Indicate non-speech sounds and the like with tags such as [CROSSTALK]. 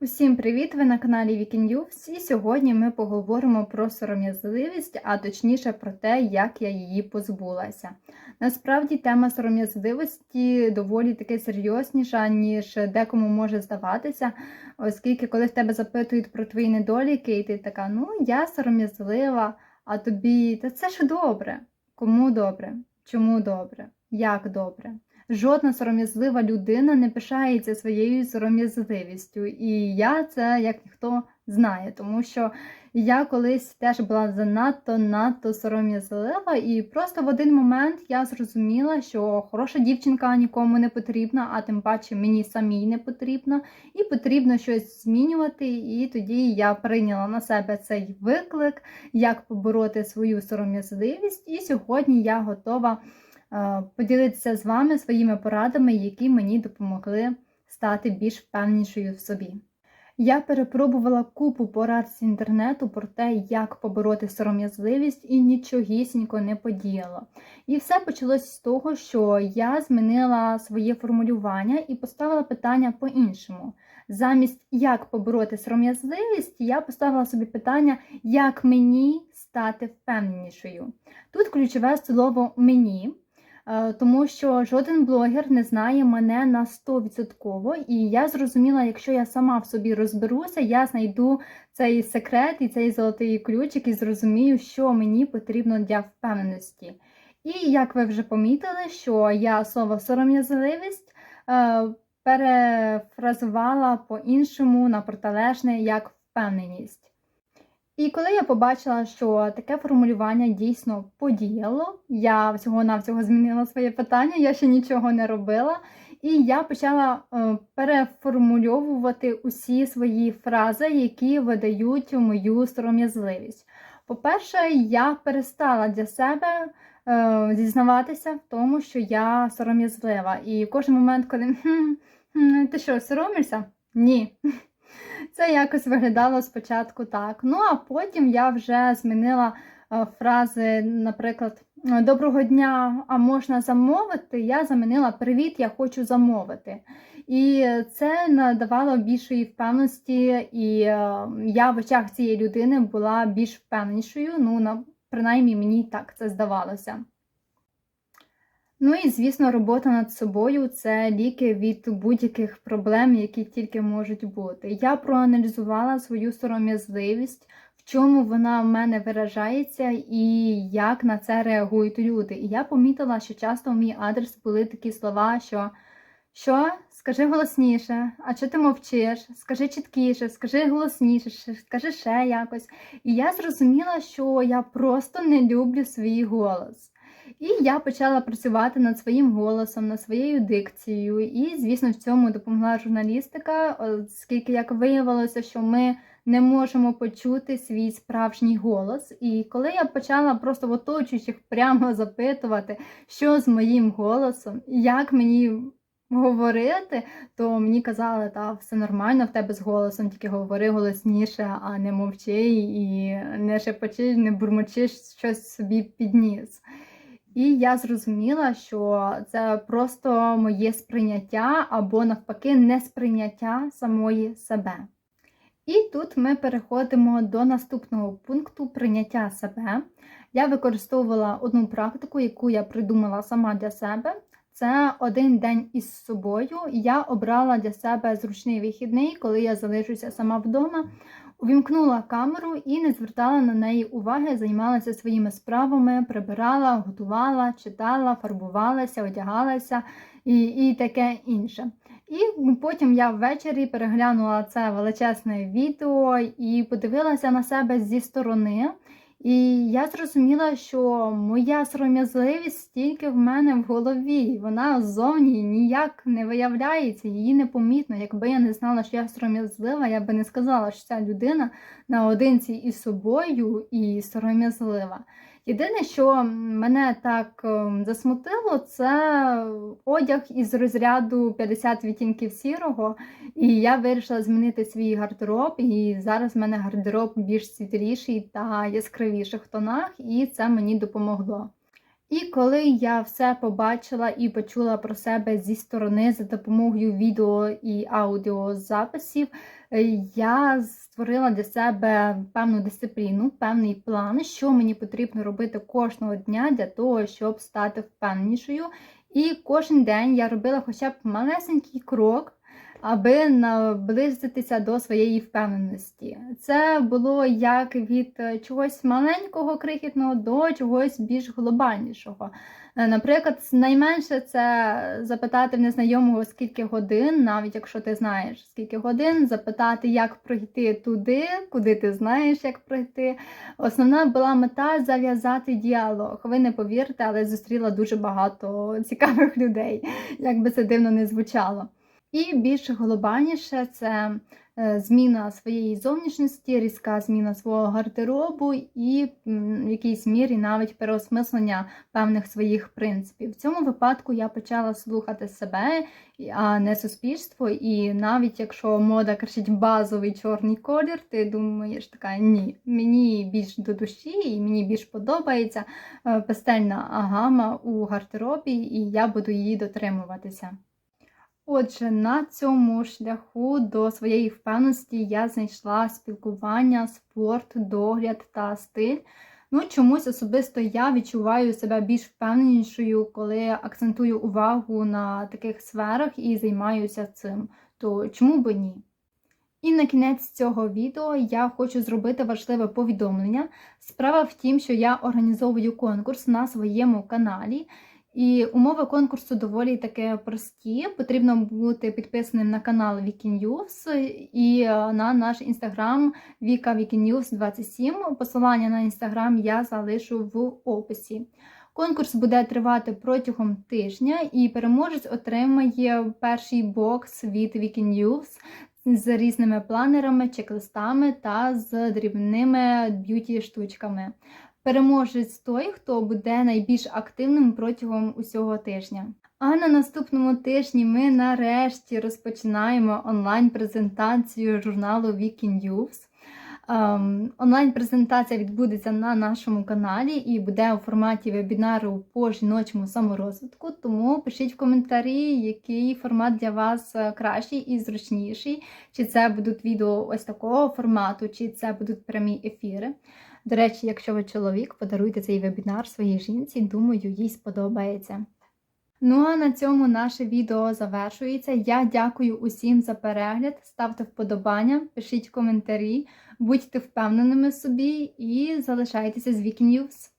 Усім привіт! Ви на каналі Weekend і сьогодні ми поговоримо про сором'язливість, а точніше про те, як я її позбулася. Насправді тема сором'язливості доволі таки серйозніша, ніж декому може здаватися, оскільки, коли в тебе запитують про твої недоліки, і ти така, ну я сором'язлива, а тобі та це ж добре. Кому добре? Чому добре? Як добре? Жодна сором'язлива людина не пишається своєю сором'язливістю. І я це як ніхто знає, тому що я колись теж була занадто надто сором'язлива, і просто в один момент я зрозуміла, що хороша дівчинка нікому не потрібна, а тим паче мені самій не потрібна, і потрібно щось змінювати. І тоді я прийняла на себе цей виклик, як побороти свою сором'язливість. І сьогодні я готова поділитися з вами своїми порадами, які мені допомогли стати більш впевнішою в собі. Я перепробувала купу порад з інтернету про те, як побороти сором'язливість, і нічогісінько не подіяло. І все почалось з того, що я змінила своє формулювання і поставила питання по-іншому. Замість як побороти сором'язливість, я поставила собі питання, як мені стати впевненішою. Тут ключове слово мені. Е, тому що жоден блогер не знає мене на 100%. І я зрозуміла, якщо я сама в собі розберуся, я знайду цей секрет і цей золотий ключик і зрозумію, що мені потрібно для впевненості. І як ви вже помітили, що я слово сором'язливість е, перефразувала по-іншому на протилежне як впевненість. І коли я побачила, що таке формулювання дійсно подіяло, я всього-навсього змінила своє питання, я ще нічого не робила. І я почала е, переформульовувати усі свої фрази, які видають мою сором'язливість. По-перше, я перестала для себе е, зізнаватися в тому, що я сором'язлива. І кожен момент, коли хм, хм, ти що, соромишся? Ні. Це якось виглядало спочатку так. Ну, а потім я вже змінила е, фрази, наприклад, Доброго дня, а можна замовити? Я замінила Привіт, я хочу замовити. І це надавало більшої впевненості, і е, я в очах цієї людини була більш впевненішою. Ну, принаймні мені так це здавалося. Ну і, звісно, робота над собою це ліки від будь-яких проблем, які тільки можуть бути. Я проаналізувала свою сором'язливість, в чому вона в мене виражається і як на це реагують люди. І я помітила, що часто в мій адрес були такі слова, що що? Скажи голосніше, а що ти мовчиш? Скажи чіткіше, скажи голосніше, скажи ще якось. І я зрозуміла, що я просто не люблю свій голос. І я почала працювати над своїм голосом, над своєю дикцією. І, звісно, в цьому допомогла журналістика, оскільки як виявилося, що ми не можемо почути свій справжній голос. І коли я почала просто в оточуючих прямо [LAUGHS] запитувати, що з моїм голосом, як мені говорити, то мені казали, та все нормально в тебе з голосом, тільки говори голосніше, а не мовчи і не шепочи, не бурмочи щось собі підніс. І я зрозуміла, що це просто моє сприйняття або, навпаки, несприйняття самої себе. І тут ми переходимо до наступного пункту прийняття себе. Я використовувала одну практику, яку я придумала сама для себе. Це один день із собою. Я обрала для себе зручний вихідний, коли я залишуся сама вдома. Увімкнула камеру і не звертала на неї уваги, займалася своїми справами, прибирала, готувала, читала, фарбувалася, одягалася і і таке інше. І потім я ввечері переглянула це величезне відео і подивилася на себе зі сторони. І я зрозуміла, що моя сором'язливість тільки в мене в голові. Вона ззовні ніяк не виявляється, її непомітно. Якби я не знала, що я сором'язлива, я би не сказала, що ця людина наодинці із собою і сором'язлива. Єдине, що мене так ем, засмутило, це одяг із розряду 50 відтінків сірого. І я вирішила змінити свій гардероб. І зараз в мене гардероб більш світліший та яскравіших тонах, і це мені допомогло. І коли я все побачила і почула про себе зі сторони за допомогою відео і аудіозаписів, е, я створила для себе певну дисципліну, певний план, що мені потрібно робити кожного дня для того, щоб стати впевненішою. І кожен день я робила хоча б малесенький крок, аби наблизитися до своєї впевненості. Це було як від е, чогось маленького, крихітного до чогось більш глобальнішого. Е, Наприклад, найменше це запитати в незнайомого скільки годин, навіть якщо ти знаєш скільки годин, запитати, як пройти туди, куди ти знаєш, як пройти. Основна була мета зав'язати діалог. Ви не повірите, але зустріла дуже багато цікавих [LAUGHS] людей, як би це дивно не звучало. І більш глобальніше це е, зміна своєї зовнішності, різка зміна свого гардеробу і в якійсь мірі навіть переосмислення певних своїх принципів. В цьому випадку я почала слухати себе, а не суспільство. І навіть якщо мода кричить базовий чорний колір, ти думаєш така ні, мені більш до душі і мені більш подобається е, пастельна гама у гардеробі, і я буду її дотримуватися. Отже, на цьому шляху до своєї впевненості я знайшла спілкування, спорт, догляд та стиль. Ну, чомусь особисто я відчуваю себе більш впевненішою, коли акцентую увагу на таких сферах і займаюся цим. То чому би ні? І на кінець цього відео я хочу зробити важливе повідомлення. Справа в тім, що я організовую конкурс на своєму каналі. І умови конкурсу доволі таки прості. Потрібно бути підписаним на канал Wikinews і е, на наш інстаграм Vika Wikinews 27. Посилання на інстаграм я залишу в описі. Конкурс буде тривати протягом тижня, і переможець отримає перший бокс від Wikinews з різними планерами, чек-листами та з дрібними б'юті-штучками. Переможець той, хто буде найбільш активним протягом усього тижня. А на наступному тижні ми нарешті розпочинаємо онлайн-презентацію журналу Wikinews. Ем, онлайн-презентація відбудеться на нашому каналі і буде у форматі вебінару по жіночому саморозвитку. Тому пишіть в коментарі, який формат для вас е, кращий і зручніший. Чи це будуть відео ось такого формату, чи це будуть прямі ефіри. До речі, якщо ви чоловік, подаруйте цей вебінар своїй жінці, думаю, їй сподобається. Ну а на цьому наше відео завершується. Я дякую усім за перегляд. Ставте вподобання, пишіть коментарі, будьте впевненими собі і залишайтеся з Вікінюс.